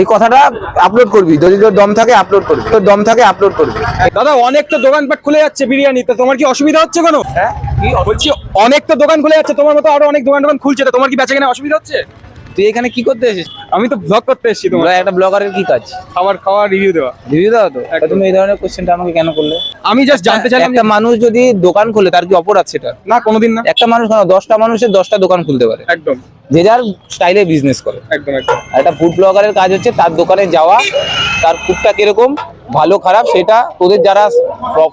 এই কথাটা আপলোড করবি। যদি তোর দম থাকে আপলোড করবি। তোর দম থাকে আপলোড করবি। দাদা অনেক তো দোকানপাট খুলে যাচ্ছে বিরিয়ানি তো তোমার কি অসুবিধা হচ্ছে কোনো? হ্যাঁ? কি বলছি অনেক তো দোকান খুলে যাচ্ছে। তোমার মতো আরও অনেক দোকান দোকান খুলছে। তো তোমার কি বেচা কেনা অসুবিধা হচ্ছে? তুই এখানে কি করতে এসেছিস? আমি তো ব্লগ করতে এসেছি তোমার। একটা ব্লগারের কি কাজ? খাবার খাওয়া রিভিউ দেওয়া। রিভিউ দাও তো? তা তুমি এই ধরনের কোশ্চেনটা আমাকে কেন করলে? আমি জাস্ট জানতে চাইলাম একটা মানুষ যদি দোকান খোলে তার কি অপরাধ সেটা? না কোনোদিন না। একটা মানুষ কেন? দশটা মানুষের দশটা দোকান খুলতে পারে। একদম। যে যার স্টাইলে বিজনেস করে। একদম একদম। একটা ফুড ব্লগারের কাজ হচ্ছে তার দোকানে যাওয়া তার ফুডটা কীরকম ভালো খারাপ সেটা তোদের যারা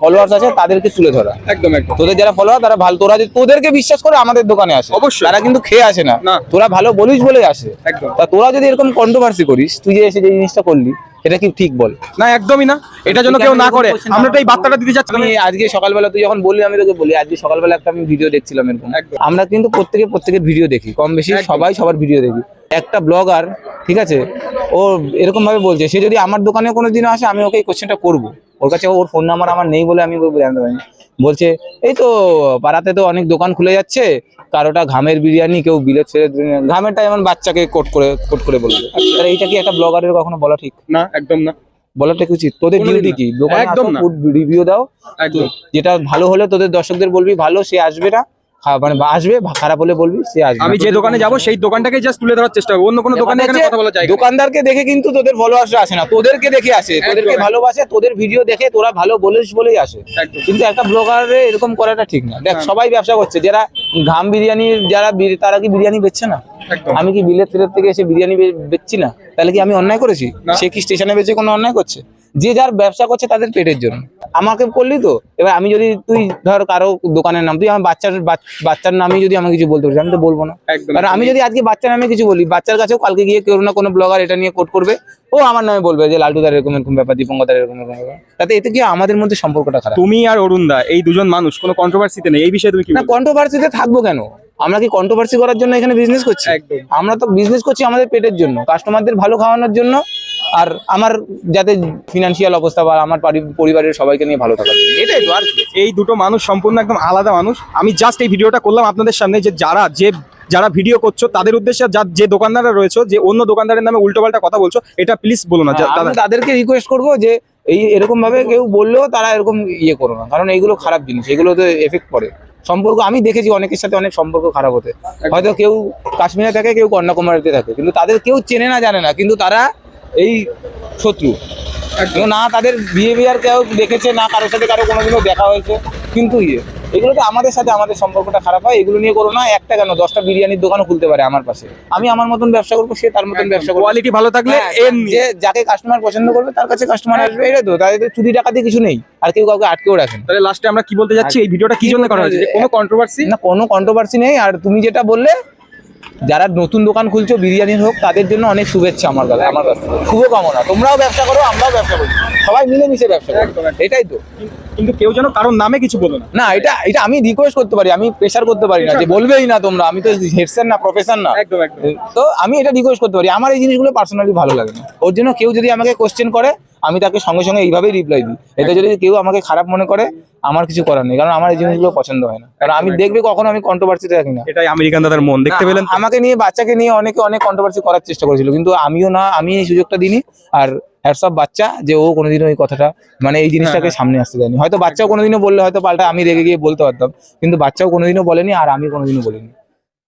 ফলোয়ার্স আছে তাদেরকে তুলে ধরা। একদম একদম। তোদের যারা ফলোয়ার তারা ভালো তোরা যে তোদেরকে বিশ্বাস করে আমাদের দোকানে আসে। অবশ্যই। তারা কিন্তু খেয়ে আসে না। না। তোরা ভালো বলিস বলে আসে। একদম। তা তোরা যদি এরকম কন্ট্রোভার্সি করিস তুই যে এসে যে জিনিসটা করলি এটা কি ঠিক বল? না একদমই না। এটা যেন কেউ না করে। আমরা তো এই বার্তাটা দিতে চাচ্ছি। আমি আজকে সকালবেলা তুই যখন বললি আমি তোকে বলি আজকে সকালবেলা একটা আমি ভিডিও দেখছিলাম এরকম। একদম। আমরা কিন্তু প্রত্যেকে প্রত্যেকের ভিডিও দেখি। কম বেশি। সবাই সবার ভিডিও দেখি। একটা ব্লগার ঠিক আছে? ও এরকম ভাবে বলছে সে যদি আমার দোকানে কোনো দিন আসে আমি ওকে এই কোশ্চেনটা করব। ওর কাছে ওর ফোন নাম্বার আমার নেই বলে আমি জানতে পারিনি। বলছে এই তো পাড়াতে তো অনেক দোকান খুলে যাচ্ছে কারোটা ঘামের বিরিয়ানি কেউ ফেরত বিরিয়ানি। ঘামেরটা এমন বাচ্চাকে কোট করে কোট করে বলবে। আর এইটা কি একটা ব্লগারের কখনো বলা ঠিক? না একদম না। বলাটা কি উচিত। তোদের ডিউটি কি? দোকানে রিভিউ দাও। যেটা ভালো হলে তোদের দর্শকদের বলবি ভালো সে আসবে না। মানে আসবে খারাপ হলে বলবি সে আসবে। আমি যে দোকানে যাব সেই দোকানটাকে জাস্ট তুলে ধরার চেষ্টা করব। অন্য কোনো দোকানে এখানে কথা বলা যায় দোকানদারকে দেখে কিন্তু তোদের ফলোয়ার্সরা আসে না। তোদেরকে দেখে আসে তোদেরকে ভালোবাসে তোদের ভিডিও দেখে তোরা ভালো বলিস বলেই আসে। কিন্তু একটা ব্লগারে এরকম করাটা ঠিক না। দেখ হ্যাঁ। সবাই ব্যবসা করছে। যারা ঘাম বিরিয়ানির যারা তারা কি বিরিয়ানি বেচছে না? আমি কি বিলেত ফিলেত থেকে এসে বিরিয়ানি বেচছি না? তাহলে কি আমি অন্যায় করেছি? সে কি স্টেশনে বেচে কোনো অন্যায় করছে? যে যার ব্যবসা করছে তাদের পেটের জন্য। আমাকে করলি তো? এবার আমি যদি তুই ধর কারও দোকানের নাম তুই আমার বাচ্চার বাচ- বাচ্চার নামে যদি আমি কিছু বলতে পারিস আমি তো বলব না। কারণ আমি যদি আজকে বাচ্চার নামে কিছু বলি বাচ্চার কাছেও কালকে গিয়ে কেউ না কোনো ব্লগার এটা নিয়ে কোট করবে ও আমার নামে বলবে যে লালটুদার এরকম এরকম ব্যাপার দীপঙ্কতার এরকম এরকম তাতে এতে কি আমাদের মধ্যে সম্পর্কটা খারাপ। তুমি আর অরুণ দা এই দুজন মানুষ কোনো কন্ট্রোভার্সিতে নেই। এই বিষয়ে তুমি কি না কন্ট্রোভার্সিতে থাকব কেন? আমরা কি কন্ট্রোভার্সি করার জন্য এখানে বিজনেস করছি? একদম। আমরা তো বিজনেস করছি আমাদের পেটের জন্য কাস্টমারদের ভালো খাওয়ানোর জন্য আর আমার যাতে ফিনান্সিয়াল অবস্থা বা আমার পরিবারের সবাইকে নিয়ে ভালো থাকা। এটাই তো আর এই দুটো মানুষ সম্পূর্ণ একদম আলাদা মানুষ। আমি জাস্ট এই ভিডিওটা করলাম আপনাদের সামনে যে যারা যে যারা ভিডিও করছ তাদের উদ্দেশ্যে যা যে দোকানদাররা রয়েছে যে অন্য দোকানদারের নামে উল্টোপাল্টা কথা বলছো এটা প্লিজ বলো না। তাদেরকে রিকোয়েস্ট করব যে এই এরকম ভাবে কেউ বললেও তারা এরকম ইয়ে করো না। কারণ এইগুলো খারাপ জিনিস এগুলো তো এফেক্ট পড়ে। সম্পর্ক আমি দেখেছি অনেকের সাথে অনেক সম্পর্ক খারাপ হতে। হয়তো কেউ কাশ্মীরে থাকে কেউ কন্যাকুমারীতে থাকে। কিন্তু তাদের কেউ চেনে না জানে না। কিন্তু তারা এই শত্রু। না তাদের বিহেভিয়ার কেউ দেখেছে না কারোর সাথে কারও কোনোদিনও দেখা হয়েছে। কিন্তু ইয়ে এগুলো তো আমাদের সাথে আমাদের সম্পর্কটা খারাপ হয় এগুলো নিয়ে করো না একটা কেন? দশটা বিরিয়ানির দোকানও খুলতে পারে আমার পাশে। আমি আমার মতন ব্যবসা করব সে তার মতন ব্যবসা করবে। কোয়ালিটি ভালো থাকলে হ্যাঁ, যে যাকে কাস্টমার পছন্দ করবে তার কাছে কাস্টমার আসবে এটাই তো তাদের চুরি টাকাতে কিছু নেই আর কেউ কাউকে আটকেও রাখেন তাহলে লাস্টে আমরা কি বলতে যাচ্ছি? এই ভিডিওটা কি জন্য করা হয়েছে? কোনো কন্ট্রোভার্সি না কোনো কন্ট্রোভার্সি নেই আর তুমি যেটা বললে যারা নতুন দোকান খুলছো বিরিয়ানির হোক তাদের জন্য অনেক শুভেচ্ছা আমার কাছে আমার কাছে। শুভকামনা। তোমরাও ব্যবসা করো আমরাও ব্যবসা করি। সবাই মিলে মিশে ব্যবসা করি। এটাই তো। কিন্তু কেউ যেন কারোর নামে কিছু বলো না। না এটা এটা আমি রিকোয়েস্ট করতে পারি আমি প্রেশার করতে পারি না যে বলবেই না তোমরা আমি তো হেডসেন না প্রফেশন না। একদম একদম। তো আমি এটা রিকোয়েস্ট করতে পারি। আমার এই জিনিসগুলো পার্সোনালি ভালো লাগে না। ওর জন্য কেউ যদি আমাকে কোশ্চেন করে আমি তাকে সঙ্গে সঙ্গে এইভাবেই রিপ্লাই দিই। এটা যদি কেউ আমাকে খারাপ মনে করে আমার কিছু করার নেই কারণ আমার এই জিনিসগুলো পছন্দ হয় না। কারণ আমি দেখবে কখনো আমি কন্ট্রোভার্সিতে রাখি না। এটাই আমেরিকান দাদার মন দেখতে পেলেন আমাকে নিয়ে বাচ্চাকে নিয়ে অনেকে অনেক কন্ট্রোভার্সি করার চেষ্টা করেছিল কিন্তু আমিও না আমি এই সুযোগটা দিইনি। আর হ্যাটসঅপ বাচ্চা যে ও কোনোদিনও এই কথাটা মানে এই জিনিসটাকে হ্যাঁ। সামনে আসতে দেয়নি। হয়তো বাচ্চাও কোনোদিনও বললে হয়তো পাল্টা আমি রেগে গিয়ে বলতে পারতাম কিন্তু বাচ্চাও কোনোদিনও বলেনি আর আমি কোনোদিনও বলিনি।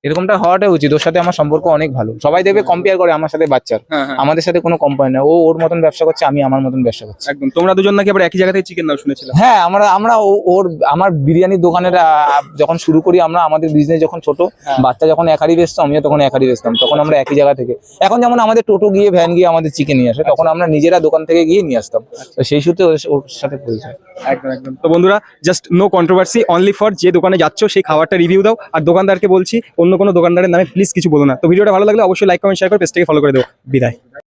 এরকমটা হওয়াটা উচিত। ওর সাথে আমার সম্পর্ক অনেক ভালো। সবাই দেখবে কম্পেয়ার করে আমার সাথে বাচ্চার। হ্যাঁ হ্যাঁ। আমাদের সাথে কোনো কম্পায়ার না ও ওর মতন ব্যবসা করছে আমি আমার মতন ব্যবসা করছি। একদম। তোমরা দুজন নাকি আবার একই জায়গা থেকে চিকেন নাও শুনেছিলাম। হ্যাঁ আমরা আমরা ওর আমার বিরিয়ানির দোকানের যখন শুরু করি আমরা আমাদের বিজনেস যখন ছোট হ্যাঁ। বাচ্চা যখন একারি বেচতো আমিও তখন একারি বেচতাম তখন আমরা একই জায়গা থেকে। এখন যেমন আমাদের টোটো গিয়ে ভ্যান গিয়ে আমাদের চিকেন নিয়ে আসে তখন আমরা নিজেরা দোকান থেকে গিয়ে নিয়ে আসতাম। তো সেই সূত্রে ওর- সাথে পরিচয়। একদম একদম। তো বন্ধুরা just no controversy only for যে দোকানে যাচ্ছ সেই খাবারটা রিভিউ দাও। আর দোকানদারকে বলছি কোনো দোকানদারের নামে প্লিজ কিছু বলো না। তো ভিডিওটা ভালো লাগলে অবশ্যই লাইক কমেন্ট শেয়ার করে পেজটাকে ফলো করে দেবো। বিদায়।